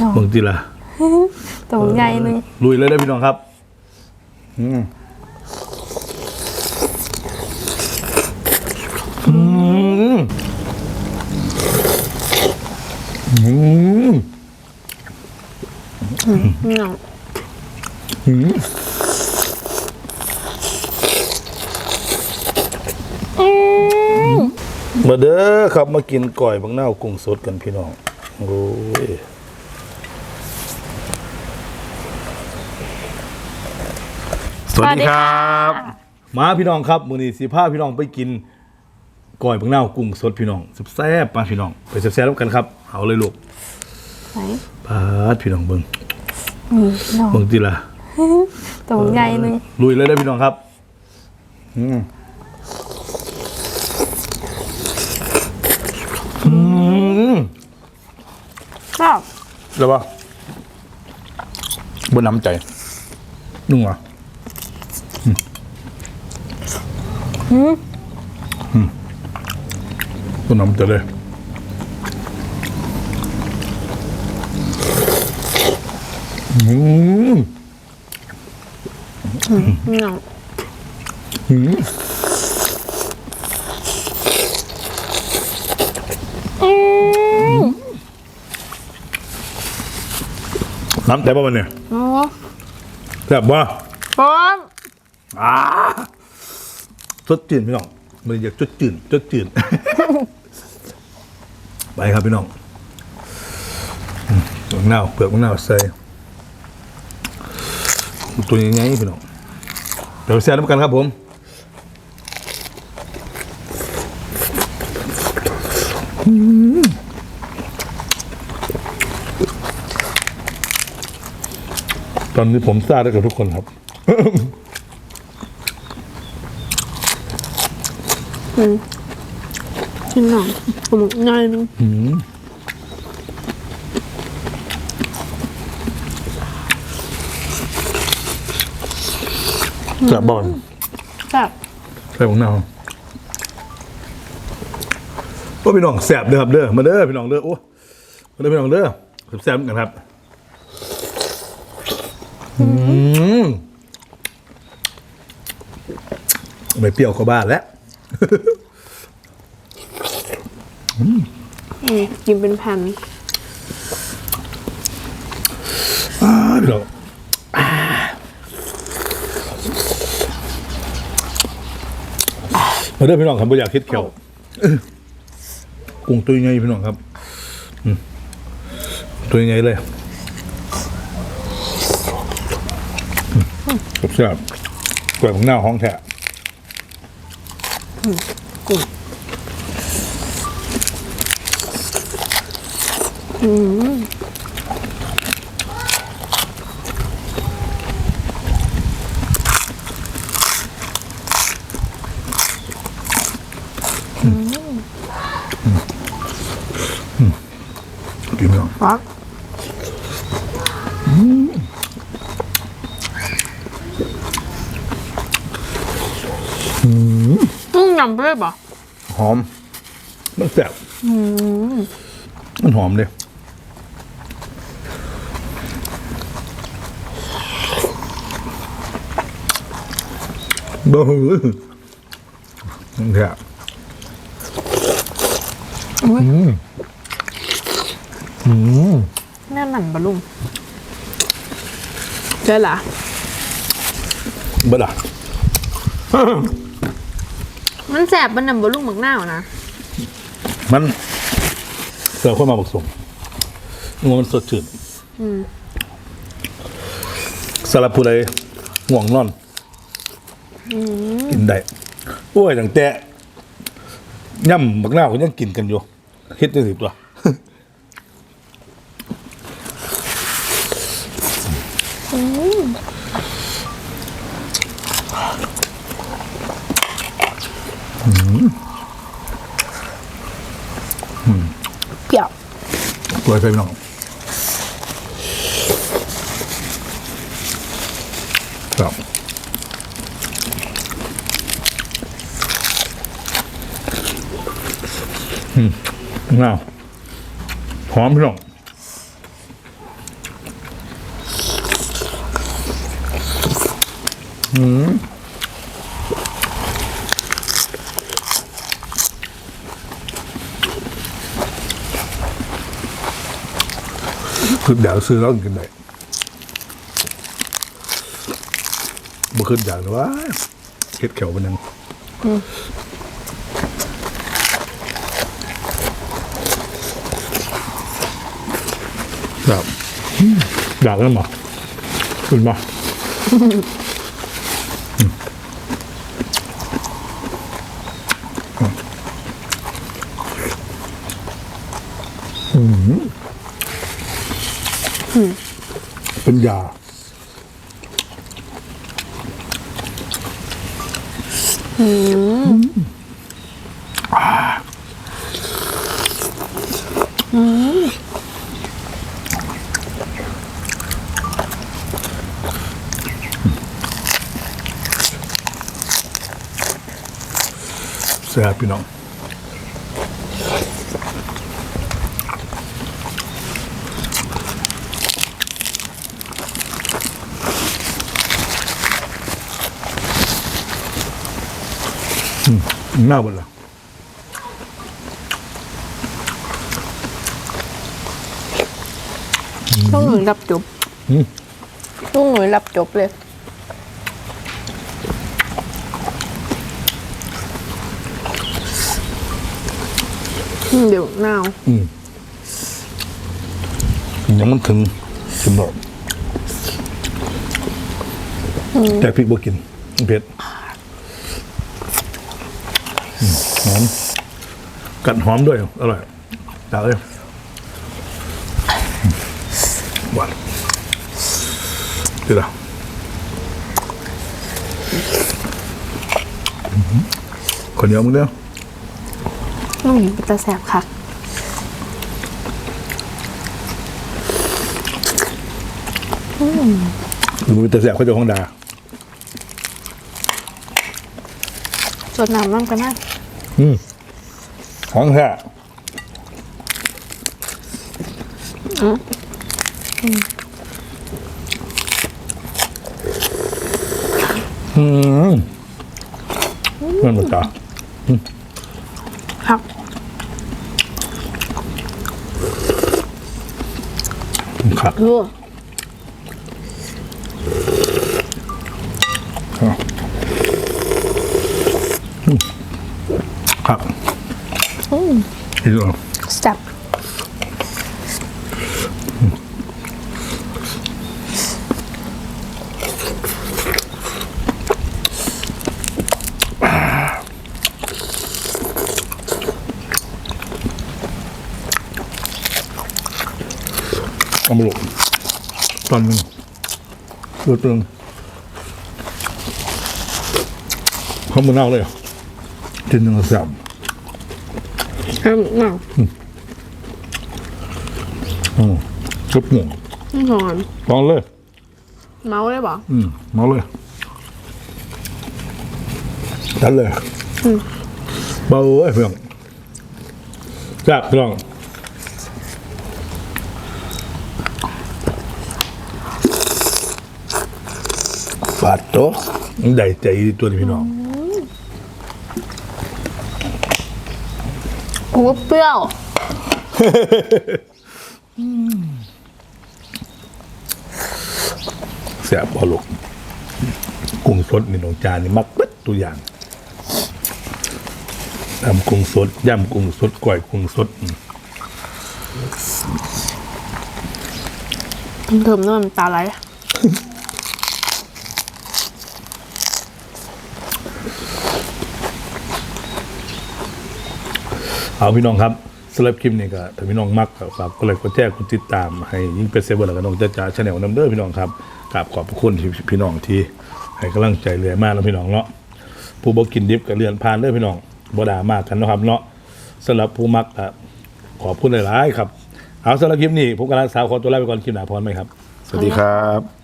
น้องเบิ่งทีละตัวใหญ่หนึงลุยเลยได้อพี่น้องครับอืมอืมอืมน้องอืมอืมมาเด้อครับมากินก่อยบางหน้าวกุ้งสดกันพี่น้องโอ้ย วัสดีครับมาพี่น้องครับมื้อนี้สิพาพี่น้องไปกินก่อยบางหน้าวกุ้งสดพี่น้องแซ่บๆมาพี่น้อง ไปแซ่บๆแล้วกันครับเอาเลยลูกไหนพาดพี่น้องเบิ่งนี่น้องเบิ่งทีละตัวใหญ่หนึงลุยเลยได้อพี่น้องครับอืมอืมครับแล้วปะบนน้ำใจนุ่งเหรอหื มบนน้ำใจเลยอืมน้องอืมอืมน้ำใจป่ะมันเนี่ยแซ่บป่ะพร้อมอ่า สดจืดพี่น้องมันอยากจดจืดจดจืดไปครับพี่น้องมเปลือกมะนาวเปลือกมะนาวใส่ตัวใหญ่ๆพี่น้องเดี๋ยวแซ่บน้ำกันครับผมอืมตอนนี้ผมซาได้กับทุกคนครับ พี่น้องตัวใหญ่หนึงแซ่บบอลครับใส่ของนาวโอ้พี่น้องแซ่บเด้อครับเด้อมาเด้อพี่น้องเด้อโอ้มาเด้อพี่น้องเด้อแซ่บๆเหมือนกันครับอืมไม่เปรี้ยวก็บ้านแล้ว อืมกินเป็นแผ่นอ่าพี่น้องมาเด้อพี่น้องครับบ่อยากคิดเขียวกุ้งตัวใหญ่พี่น้องครับตัวใหญ่เลยแซ่บๆกล้วยของหน้าห้องแท้ กินไม่ออกค ยำไปเลยป่ะหอม มันแซ่บมันหอมเลยบ้าหือมันแซ่บแน่นหนันบะลุงเจอละบ้าด่ะ มันแสบมันหนันบะลุงหมักหน้าวนะมันเสิร์ฟเข้ามาผสมงัวมันสดชื่นสลับผู้ใดห่วงนอนกินได้โอ้ยตั้งแต่ย่ำบักหน้าวก็ยังกินกันอยู่คิดได้สิตัว เปรี้ยวกล้วยเค็มน้องครับอืมน่าหอมพี่น้องอืม คืออย่ากซื้อแล้วกินได้บ่ขึ้นอย่ากนะว่าเฮ็ดแขวมันยังครับอยากแล้วมั้ขึ้นมาอืม เป็นยาแซ่บพี่น้อง อืมหน้าบนละต้องหนุนรับจบอืมต้องหนุนรับจบเลยอืมเดี๋ยวหนาวอืมยังมันถึงถึงหรอกแต่พริกบ่กินมันเผ็ดอืม หอม กัดหอมด้วย อร่อยจัดเลยอืมหวานดีละคนเดียวมึงเดียวต้องหนุนเป็นตาแสบค่ะหรือมึงแต่แสบเขาจะห้องดาสดน้ำน้ำกันนะ อืมของแท้อืมมันมันตาครับครับรั่วครับ อีกแล้วสจับเอามาลงตอนหนึ่งเลือดเปลืองเขามาเน่าเลยเหรอกินหนึ่งแสบ ครับหนาวอืมกระปุกไม่หอนลองเลย เมาได้ปะอืมมาเลยจัดเลยเบาไอ้เพื่อนจับพี่น้องฟาดโตะได้ใจตัวนี้พี่น้อง กูก็เปรี้ยวแซ่บพอลูกกุ้งสดนี่น้องจานนี่มักเบิดตัวอย่างทำกุ้งสดย่ำกุ้งสดก้อยกุ้งสดอืมเติมน้ำมันตาไหล เอาพี่น้องครับสำหรับคลิปนี้ก็ถ้าพี่น้องมักก็ฝากกดไลค์กดแชร์กดติดตามให้ยิ่งเป็นเซเวอร์แล้วก็น้องจ้าจ๋าชาแนลน้ำเด้อพี่น้องครับกราบขอบพระคุณที่พี่น้องที่ให้กำลังใจเรื่อยมากแล้วพี่น้องเนาะผู้บ่กินดิบก็เลื่อนผ่านเด้อพี่น้องบ่ด่ามากกันนะครับเนาะสำหรับผู้มักก็ขอบคุณหลายๆครับ เอาสำหรับคลิปนี้ผมกำลังสาวขอตัวลาไปก่อนคลิปหน้าพรไหมครับ สวัสดีครับ